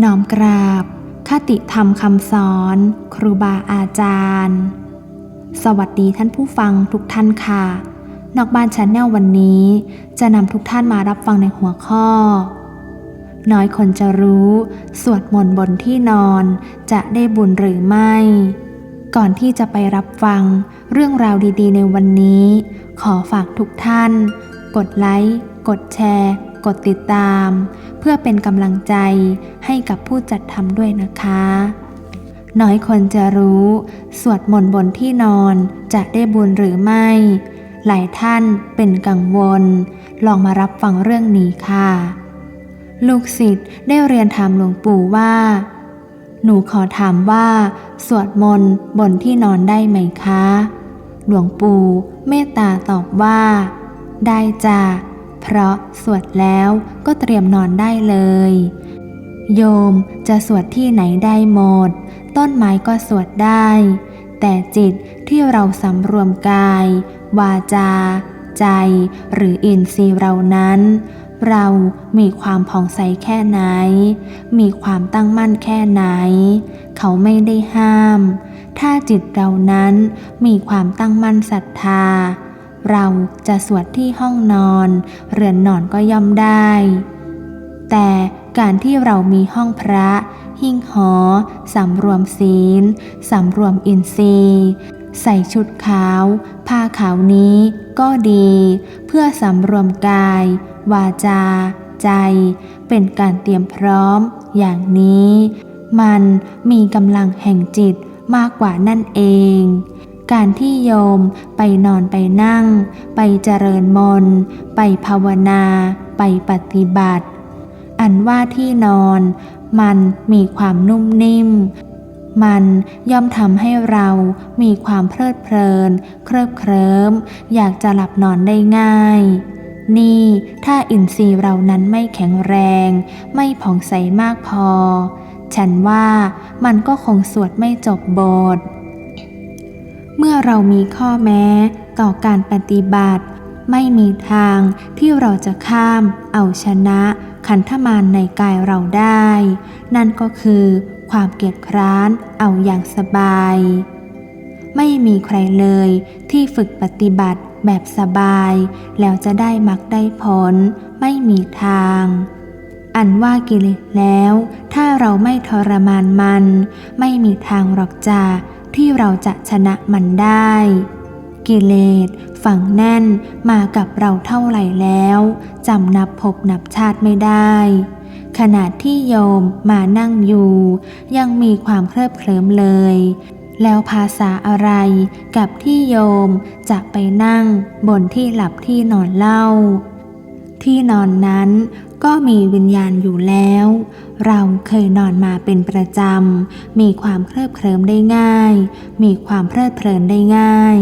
น้อมกราบคติธรรมคำสอน ครูบาอาจารย์ สวัสดีท่านผู้ฟังทุกท่านค่ะ นอกบ้านชาแนลวันนี้ จะนำทุกท่านมารับฟังในหัวข้อ น้อยคนจะรู้ สวดมนต์บนที่นอนจะได้บุญหรือไม่ ก่อนที่จะไปรับฟังเรื่องราวดีๆ ในวันนี้ ขอฝากทุกท่าน กดไลค์ กดแชร์ กดติดตาม เพื่อเป็นกำลังใจให้กับผู้จัดทำด้วยนะคะ น้อยคนจะรู้ สวดมนต์บนที่นอนจะได้บุญหรือไม่ หลายท่านเป็นกังวล ลองมารับฟังเรื่องนี้ค่ะ ลูกศิษย์ได้เรียนถามหลวงปู่ว่า หนูขอถามว่า สวดมนต์บนที่นอนได้ไหมคะ หลวงปู่เมตตาตอบว่า ได้จ้ะ เพราะสวดแล้วก็เตรียมนอนได้เลย โยมจะสวดที่ไหนได้หมด ต้นไม้ก็สวดได้ แต่จิตที่เราสำรวมกาย วาจา ใจ หรืออินทรีย์เรานั้น เรามีความผ่องใสแค่ไหน มีความตั้งมั่นแค่ไหน เขาไม่ได้ห้าม ถ้าจิตเรานั้นมีความตั้งมั่นศรัทธา เราจะสวดที่ห้องนอน เรือนนอนก็ย่อมได้ แต่การที่เรามีห้องพระ หิ้งหอสำรวมศีลสำรวมอินทรีย์ใส่ชุดขาว ผ้าขาวนี้ก็ดี เพื่อสำรวมกาย วาจา ใจ เป็นการเตรียมพร้อม อย่างนี้ มันมีกำลังแห่งจิตมากกว่านั่นเอง การที่โยมไปนอนไปนั่ง ไปเจริญมนต์ไปภาวนา ไปปฏิบัติ อันว่าที่นอน มันมีความนุ่มนิ่ม มันย่อมทำให้เรามีความเพลิดเพลิน เคลิบเคลิ้ม อยากจะหลับนอนได้ง่ายนี่ถ้าอินทรีย์เรานั้นไม่แข็งแรง ไม่ผ่องใสมากพอ ฉันว่ามันก็คงสวดไม่จบบท เมื่อเรามีข้อแม้ต่อการปฏิบัติ ไม่มีทางที่เราจะข้ามเอาชนะขันธมารในกายเราได้ นั่นก็คือความเกียจคร้านเอาอย่างสบาย ไม่มีใครเลยที่ฝึกปฏิบัติแบบสบาย แล้วจะได้มักได้ผล ไม่มีทาง อันว่ากิเลสแล้ว ถ้าเราไม่ทรมานมัน ไม่มีทางหรอกจ้า ที่เราจะชนะมันได้ กิเลสฝังแน่นมากับเราเท่าไหร่แล้วจำนับพบนับชาติไม่ได้ ขนาดที่โยมมานั่งอยู่ ยังมีความเคลิบเคลิ้มเลย แล้วภาษาอะไรกับที่โยมจะไปนั่งบนที่หลับที่นอนเล่าที่นอนนั้น ก็มีวิญญาณอยู่แล้ว เราเคยนอนมาเป็นประจำ มีความเคลิบเคลิ้มได้ง่าย มีความเพลิดเพลินได้ง่าย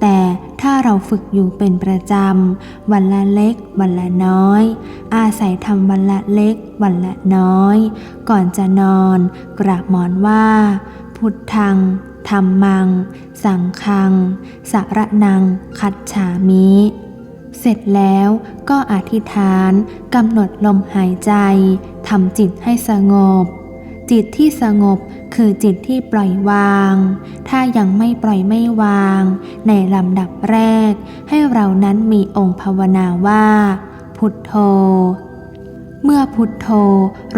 แต่ถ้าเราฝึกอยู่เป็นประจำ วันละเล็ก วันละน้อย อาศัยทำวันละเล็ก วันละน้อย ก่อนจะนอน กราบหมอนว่า พุทธังธรรมัง สังคังสระนัง คัดฉามิ เสร็จแล้วก็อธิษฐานกำหนดลมหายใจทำจิตให้สงบ จิตที่สงบคือจิตที่ปล่อยวาง ถ้ายังไม่ปล่อยไม่วาง ในลำดับแรก ให้เรานั้นมีองค์ภาวนาว่า พุทโธ เมื่อพุทโธ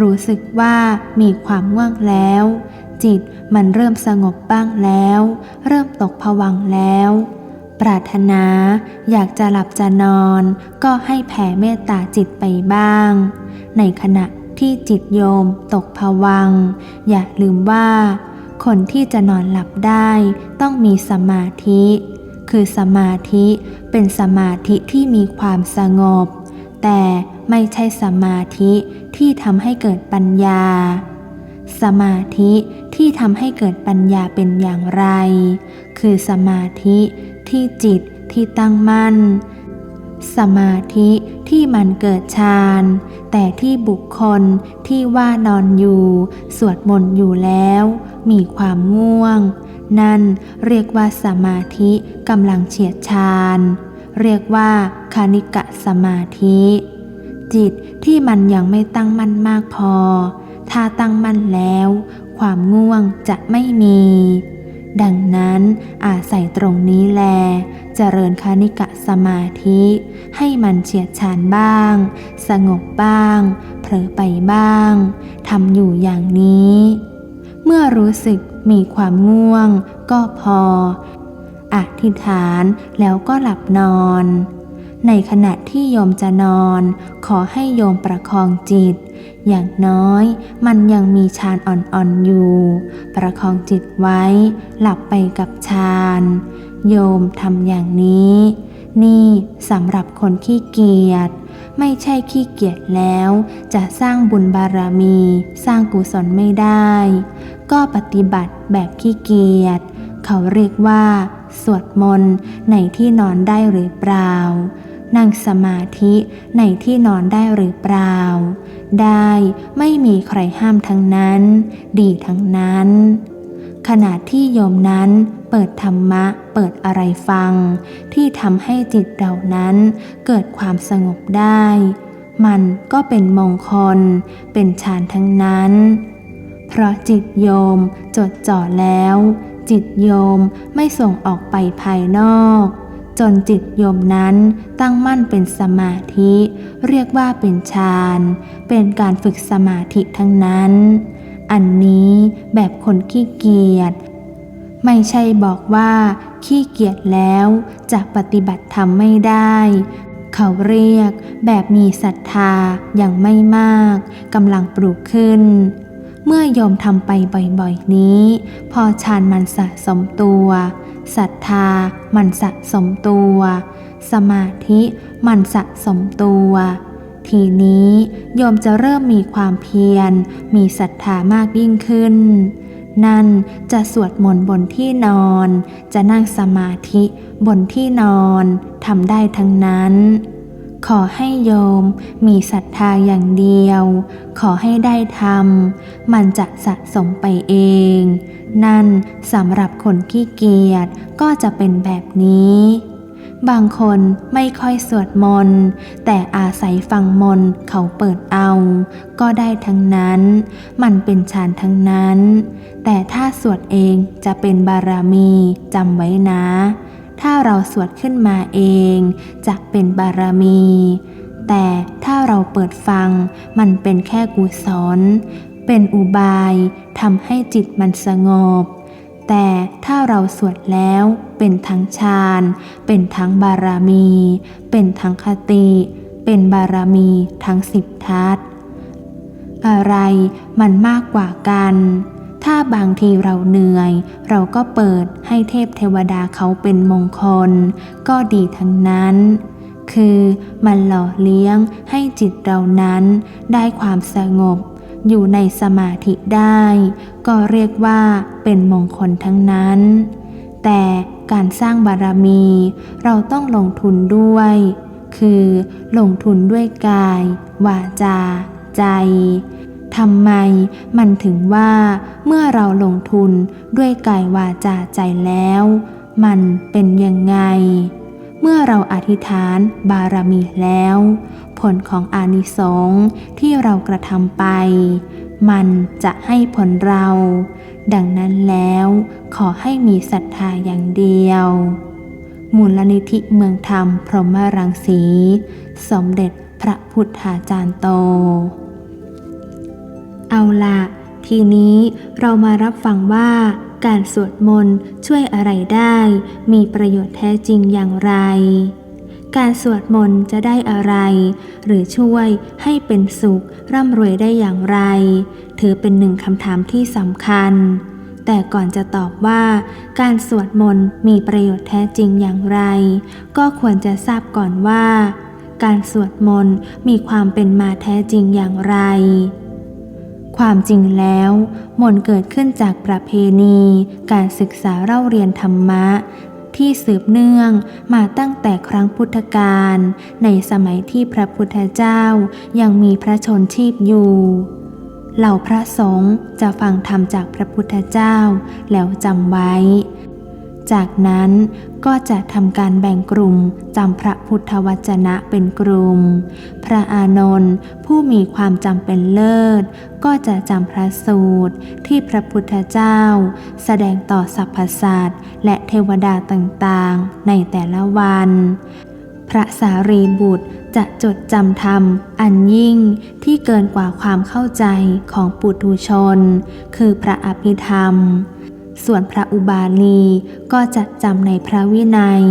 รู้สึกว่ามีความง่วงแล้ว จิตมันเริ่มสงบบ้างแล้ว เริ่มตกผวังแล้ว ปรารถนาอยากจะหลับจะนอนก็ให้แผ่เมตตาจิตไปบ้าง ในขณะที่จิตโยมตกผวัง อย่าลืมว่า คนที่จะนอนหลับได้ต้องมีสมาธิ คือสมาธิเป็นสมาธิที่มีความสงบ แต่ไม่ใช่สมาธิที่ทำให้เกิดปัญญา สมาธิที่ทำให้เกิดปัญญาเป็นอย่างไร คือสมาธิ ที่จิตที่ตั้งมั่น สมาธิที่มันเกิดฌาน แต่ที่บุคคลที่ว่านอนอยู่ สวดมนต์อยู่แล้ว มีความง่วง นั่นเรียกว่าสมาธิกำลังเฉียดฌานเรียกว่าคานิกะสมาธิ จิตที่มันยังไม่ตั้งมั่นมากพอ ถ้าตั้งมั่นแล้ว ความง่วงจะไม่มี ดังนั้นอาศัยตรงนี้แล เจริญคานิกะสมาธิ ให้มันเฉียดฉานบ้าง สงบบ้าง เผลอไปบ้างทำอยู่อย่างนี้ เมื่อรู้สึกมีความง่วง ก็พอ อธิษฐานแล้วก็หลับนอน ในขณะที่โยมจะนอน ขอให้โยมประคองจิต อย่างน้อยมันยังมีฌานอ่อนๆอยู่ ประคองจิตไว้ หลับไปกับฌาน โยมทำอย่างนี้ นี่สำหรับคนขี้เกียจไม่ใช่ขี้เกียจแล้ว จะสร้างบุญบารมี สร้างกุศลไม่ได้ ก็ปฏิบัติแบบขี้เกียจเขาเรียกว่า สวดมนต์ในที่นอนได้หรือเปล่า นั่งสมาธิในที่นอนได้หรือเปล่า ได้ไม่มีใครห้ามทั้งนั้น ดีทั้งนั้น ขณะที่โยมนั้นเปิดธรรมะเปิดอะไรฟัง ที่ทำให้จิตเรานั้นเกิดความสงบได้ มันก็เป็นมงคล เป็นฌานทั้งนั้น เพราะจิตโยมจดจ่อแล้ว จิตโยมไม่ส่งออกไปภายนอก จนจิตโยมนั้นตั้งมั่นเป็นสมาธิ เรียกว่าเป็นฌาน เป็นการฝึกสมาธิทั้งนั้น อันนี้แบบคนขี้เกียจไม่ใช่บอกว่า ขี้เกียจแล้วจะปฏิบัติธรรมไม่ได้ เขาเรียกแบบมีศรัทธาอย่างไม่มากกำลังปลูกขึ้น เมื่อโยมทำไปบ่อยๆนี้ พอฌานมันสะสมตัว ศรัทธามันสะสมตัว สมาธิมันสะสมตัว ทีนี้โยมจะเริ่มมีความเพียร มีศรัทธามากยิ่งขึ้น นั่นจะสวดมนต์บนที่นอน จะนั่งสมาธิบนที่นอนทำได้ทั้งนั้น ขอให้โยมมีศรัทธาอย่างเดียว ขอให้ได้ทำมันจะสะสมไปเอง นั่นสำหรับคนขี้เกียจก็จะเป็นแบบนี้ บางคนไม่ค่อยสวดมนต์แต่อาศัยฟังมนต์เขาเปิดเอา ก็ได้ทั้งนั้น มันเป็นฌานทั้งนั้น แต่ถ้าสวดเองจะเป็นบารมีจำไว้นะ ถ้าเราสวดขึ้นมาเองจะเป็นบารมี แต่ถ้าเราเปิดฟังมันเป็นแค่กุศลเป็นอุบายทำให้จิตมันสงบ แต่ถ้าเราสวดแล้วเป็นทั้งฌานเป็นทั้งบารมี เป็นทั้งคติ เป็นบารมีทั้งสิบทัศอะไรมันมากกว่ากัน ถ้าบางทีเราเหนื่อย เราก็เปิดให้เทพเทวดาเขาเป็นมงคล ก็ดีทั้งนั้น คือมันหล่อเลี้ยงให้จิตเรานั้นได้ความสงบ อยู่ในสมาธิได้ ก็เรียกว่าเป็นมงคลทั้งนั้น แต่การสร้างบารมี เราต้องลงทุนด้วย คือลงทุนด้วยกาย วาจา ใจ ทำไมมันถึงว่าเมื่อเราลงทุนด้วยกายวาจาใจแล้ว มันเป็นยังไง เมื่อเราอธิษฐานบารมีแล้ว ผลของอานิสงส์ที่เรากระทำไป มันจะให้ผลเรา ดังนั้นแล้วขอให้มีศรัทธาอย่างเดียว มูลนิธิเมืองธรรมพรหมรังสี สมเด็จพระพุทธาจารย์โต เอาละทีนี้เรามารับฟังว่าการสวดมนต์ช่วยอะไรได้ มีประโยชน์แท้จริงอย่างไร การสวดมนต์จะได้อะไร หรือช่วยให้เป็นสุขร่ำรวยได้อย่างไร ถือเป็นหนึ่งคำถามที่สำคัญ แต่ก่อนจะตอบว่า การสวดมนต์มีประโยชน์แท้จริงอย่างไร ก็ควรจะทราบก่อนว่า การสวดมนต์มีความเป็นมาแท้จริงอย่างไร ความจริงแล้วมนเกิดขึ้นจากประเพณี การศึกษาเล่าเรียนธรรมะ ที่สืบเนื่องมาตั้งแต่ครั้งพุทธกาลในสมัยที่พระพุทธเจ้ายังมีพระชนชีพอยู่เหล่าพระสงฆ์จะฟังธรรมจากพระพุทธเจ้าแล้วจำไว้ จากนั้นก็จะทำการแบ่งกลุ่มจำพระพุทธวจนะเป็นกลุ่ม พระอานนท์ผู้มีความจำเป็นเลิศ ก็จะจำพระสูตร ที่พระพุทธเจ้า แสดงต่อสรรพสัตว์และเทวดาต่างๆ ในแต่ละวัน พระสารีบุตรจะจดจำธรรมอันยิ่งที่เกินกว่าความเข้าใจของปุถุชน คือพระอภิธรรม ส่วนพระอุบาลีก็จะจำในพระวินัย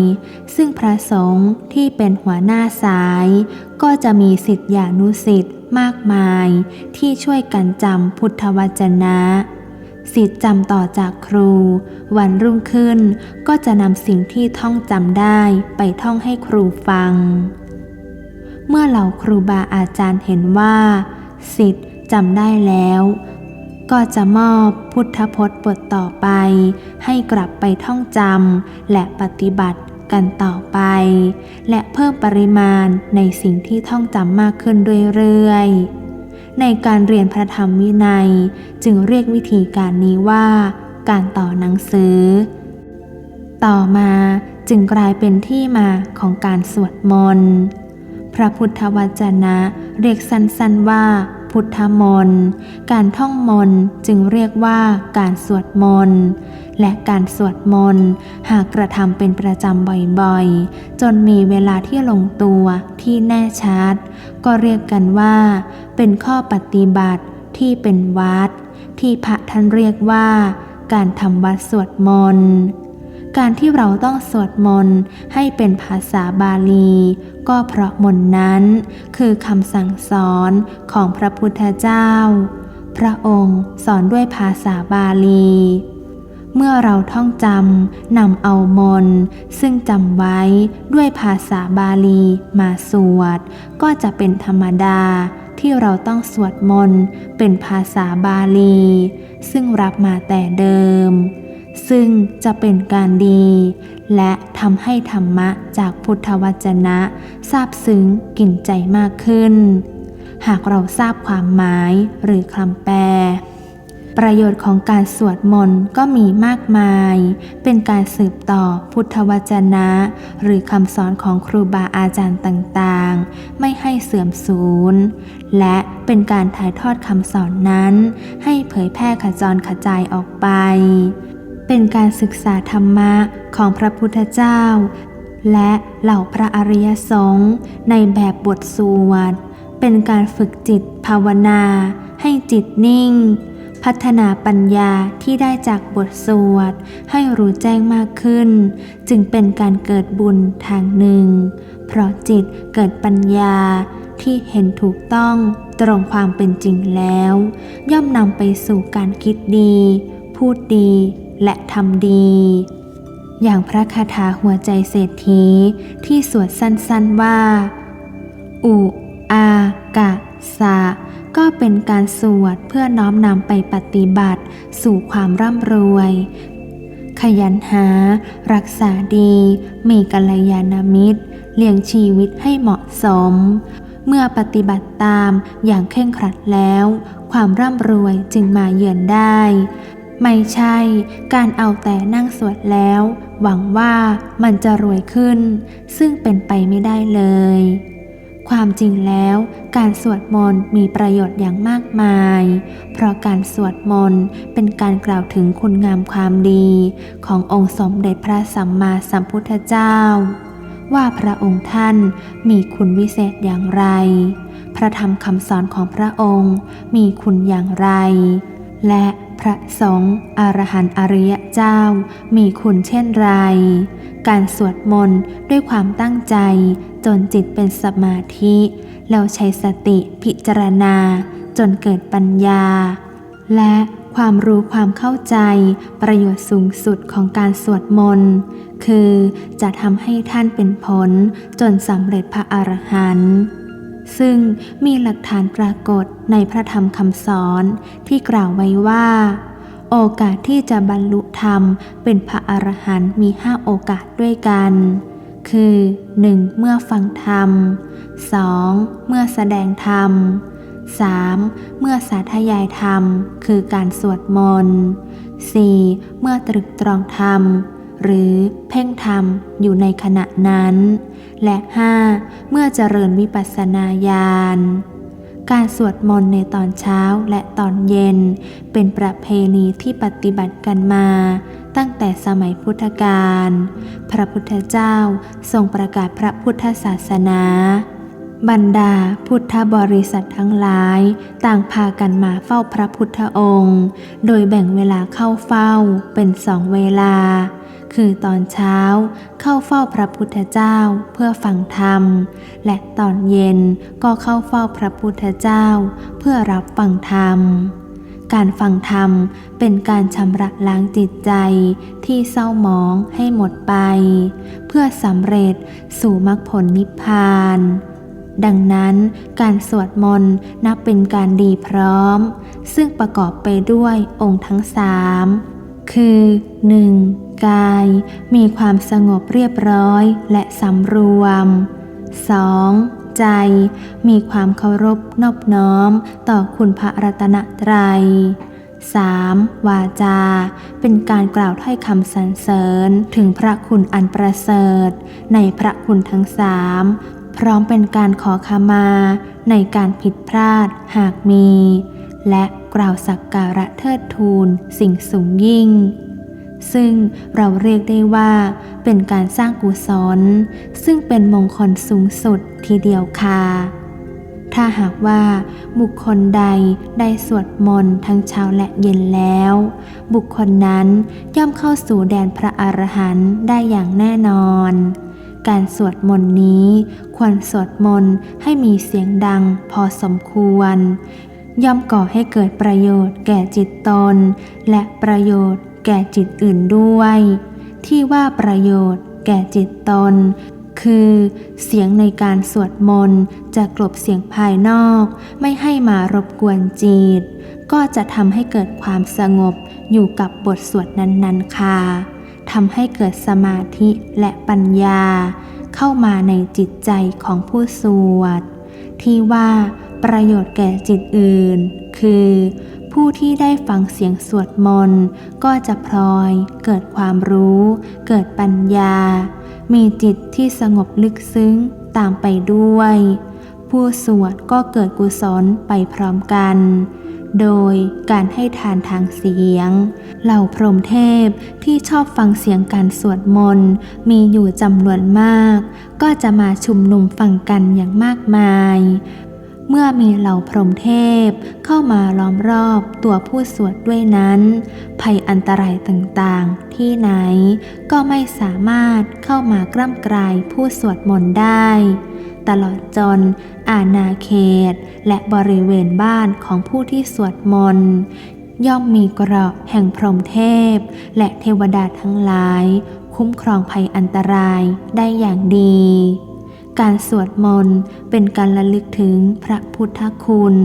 ซึ่งพระสงฆ์ที่เป็นหัวหน้าสาย ก็จะมีสิทธิานุสิทธิ์มากมายที่ช่วยกันจำพุทธวจนะสิทธิ์จำต่อจากครู วันรุ่งขึ้นก็จะนำสิ่งที่ท่องจำได้ไปท่องให้ครูฟัง เมื่อเหล่าครูบาอาจารย์เห็นว่า สิทธิ์จำได้แล้ว ก็จะมอบพุทธพจน์บทต่อไป ให้กลับไปท่องจำและปฏิบัติกันต่อไป และเพิ่มปริมาณในสิ่งที่ท่องจำมากขึ้นเรื่อยๆ ในการเรียนพระธรรมวินัยจึงเรียกวิธีการนี้ว่าการต่อหนังสือ ต่อมาจึงกลายเป็นที่มาของการสวดมนต์ พระพุทธวจนะเรียกสั้นๆว่า พุทธมนต์ การท่องมนต์จึงเรียกว่าการสวดมนต์ และการสวดมนต์หากกระทำเป็นประจำบ่อยๆ จนมีเวลาที่ลงตัวที่แน่ชัด ก็เรียกกันว่า เป็นข้อปฏิบัติที่เป็นวัด ที่พระท่านเรียกว่า การทำวัดสวดมนต์ การที่เราต้องสวดมนต์ให้เป็นภาษาบาลี ก็เพราะมนต์นั้น คือคำสั่งสอนของพระพุทธเจ้า พระองค์สอนด้วยภาษาบาลี เมื่อเราท่องจำนำเอามนต์ซึ่งจำไว้ด้วยภาษาบาลีมาสวด ก็จะเป็นธรรมดาที่เราต้องสวดมนต์เป็นภาษาบาลี ซึ่งรับมาแต่เดิม ซึ่งจะเป็นการดี และทำให้ธรรมะจากพุทธวจนะซาบซึ้งกินใจมากขึ้น หากเราทราบความหมายหรือคำแปล ประโยชน์ของการสวดมนต์ก็มีมากมาย เป็นการสืบต่อพุทธวจนะ หรือคำสอนของครูบาอาจารย์ต่างๆ ไม่ให้เสื่อมสูญ และเป็นการถ่ายทอดคำสอนนั้น ให้เผยแพร่ขจรขจายออกไป เป็นการศึกษาธรรมะของพระพุทธเจ้า และเหล่าพระอริยสงฆ์ในแบบบทสวดเป็นการฝึกจิตภาวนา ให้จิตนิ่ง พัฒนาปัญญาที่ได้จากบทสวดให้รู้แจ้งมากขึ้น จึงเป็นการเกิดบุญทางหนึ่ง เพราะจิตเกิดปัญญาที่เห็นถูกต้องตรงความเป็นจริงแล้ว ย่อมนำไปสู่การคิดดี พูดดีและทำดี อย่างพระคาถาหัวใจเศรษฐีที่สวดสั้นๆว่า อุอากะสะก็เป็นการสวดเพื่อน้อมนำไปปฏิบัติ สู่ความร่ำรวย ขยันหา รักษาดี มีกัลยาณมิตร เลี้ยงชีวิตให้เหมาะสม เมื่อปฏิบัติตามอย่างเคร่งครัดแล้ว ความร่ำรวยจึงมาเยือนได้ ไม่ใช่การเอาแต่นั่งสวดแล้ว หวังว่ามันจะรวยขึ้น ซึ่งเป็นไปไม่ได้เลย ความจริงแล้วการสวดมนต์มีประโยชน์อย่างมากมาย เพราะการสวดมนต์เป็นการกล่าวถึงคุณงามความดี ขององค์สมเด็จพระสัมมาสัมพุทธเจ้า ว่าพระองค์ท่านมีคุณวิเศษอย่างไร พระธรรมคำสอนของพระองค์มีคุณอย่างไร และ พระสงฆ์อรหันต์อริยเจ้ามีคุณเช่นไร การสวดมนต์ด้วยความตั้งใจจนจิตเป็นสมาธิ แล้วใช้สติพิจารณาจนเกิดปัญญา และความรู้ความเข้าใจประโยชน์สูงสุดของการสวดมนต์คือจะทำให้ท่านเป็นผลจนสำเร็จพระอรหันต์ ซึ่งมีหลักฐานปรากฏในพระธรรมคำสอนที่กล่าวไว้ว่า โอกาสที่จะบรรลุธรรมเป็นพระอรหันต์มีห้าโอกาสด้วยกัน คือ 1. เมื่อฟังธรรม 2. เมื่อแสดงธรรม 3. เมื่อสาธยายธรรม คือการสวดมนต์ 4. เมื่อตรึกตรองธรรมหหรือเพ่งธรรมอยู่ในขณะนั้น และ 5. เมื่อเจริญวิปัสสนาญาณการสวดมนต์ในตอนเช้าและตอนเย็น เป็นประเพณีที่ปฏิบัติกันมา ตั้งแต่สมัยพุทธกาลพระพุทธเจ้าทรงประกาศพระพุทธศาสนา บรรดาพุทธบริษัททั้งหลาย ต่างพากันมาเฝ้าพระพุทธองค์ โดยแบ่งเวลาเข้าเฝ้าเป็นสองเวลา คือตอนเช้าเข้าเฝ้าพระพุทธเจ้าเพื่อฟังธรรม และตอนเย็นก็เข้าเฝ้าพระพุทธเจ้าเพื่อรับฟังธรรม การฟังธรรมเป็นการชำระล้างจิตใจที่เศร้าหมองให้หมดไป เพื่อสำเร็จสู่มรรคผลนิพพาน ดังนั้นการสวดมนต์นับเป็นการดีพร้อม ซึ่งประกอบไปด้วยองค์ทั้งสามคือ 1. กาย มีความสงบเรียบร้อยและสำรวม 2. ใจ มีความเคารพนอบน้อมต่อคุณพระรัตนตรัย 3. วาจา เป็นการกล่าวถ้อยคำสรรเสริญถึงพระคุณอันประเสริฐ ในพระคุณทั้งสามพร้อมเป็นการขอขมา ในการผิดพลาดหากมี และกล่าวสักการะเทิดทูนสิ่งสูงยิ่ง ซึ่งเราเรียกได้ว่าเป็นการสร้างกุศลซึ่งเป็นมงคลสูงสุดทีเดียวค่ะ ถ้าหากว่าบุคคลใดได้สวดมนต์ทั้งเช้าและเย็นแล้ว บุคคลนั้นย่อมเข้าสู่แดนพระอรหันต์ได้อย่างแน่นอน การสวดมนต์นี้ควรสวดมนต์ให้มีเสียงดังพอสมควร ย่อมก่อให้เกิดประโยชน์แก่จิตตน และประโยชน์ แก่จิตอื่นด้วย ที่ว่าประโยชน์ แก่จิตตน คือ เสียงในการสวดมนต์จะกลบเสียงภายนอก ไม่ให้มารบกวนจิต ก็จะทำให้เกิดความสงบอยู่กับบทสวดนั้นๆค่ะทำให้เกิดสมาธิและปัญญา เข้ามาในจิตใจของผู้สวด ที่ว่าประโยชน์แก่จิตอื่น คือ ผู้ที่ได้ฟังเสียงสวดมนต์ก็จะพลอย เกิดความรู้ เกิดปัญญา มีจิตที่สงบลึกซึ้งตามไปด้วย ผู้สวดก็เกิดกุศลไปพร้อมกัน โดยการให้ทานทางเสียง เหล่าพรหมเทพที่ชอบฟังเสียงการสวดมนต์มีอยู่จำนวนมาก ก็จะมาชุมนุมฟังกันอย่างมากมาย เมื่อมีเหล่าพรหมเทพเข้ามาล้อมรอบตัวผู้สวดด้วยนั้น ภัยอันตรายต่างๆ ที่ไหนก็ไม่สามารถเข้ามากล้ำกลายผู้สวดมนต์ได้ ตลอดจนอาณาเขต และบริเวณบ้านของผู้ที่สวดมนต์ย่อมมีเกราะแห่งพรหมเทพ และเทวดาทั้งหลาย คุ้มครองภัยอันตรายได้อย่างดี การสวดมนต์เป็นการระลึกถึงพระพุทธคุณ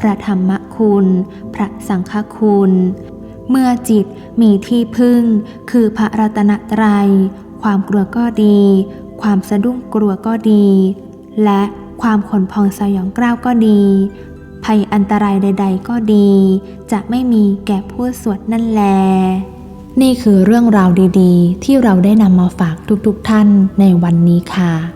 พระธรรมคุณ พระสังฆคุณ เมื่อจิตมีที่พึ่ง คือพระรัตนตรัย ความกลัวก็ดี ความสะดุ้งกลัวก็ดี และความขนพองสยองกล้าวก็ดี ภัยอันตรายใด ๆ ก็ดี จะไม่มีแก่ผู้สวดนั่นแลนี่คือเรื่องราวดีๆ ที่เราได้นำมาฝากทุกๆท่านในวันนี้ค่ะ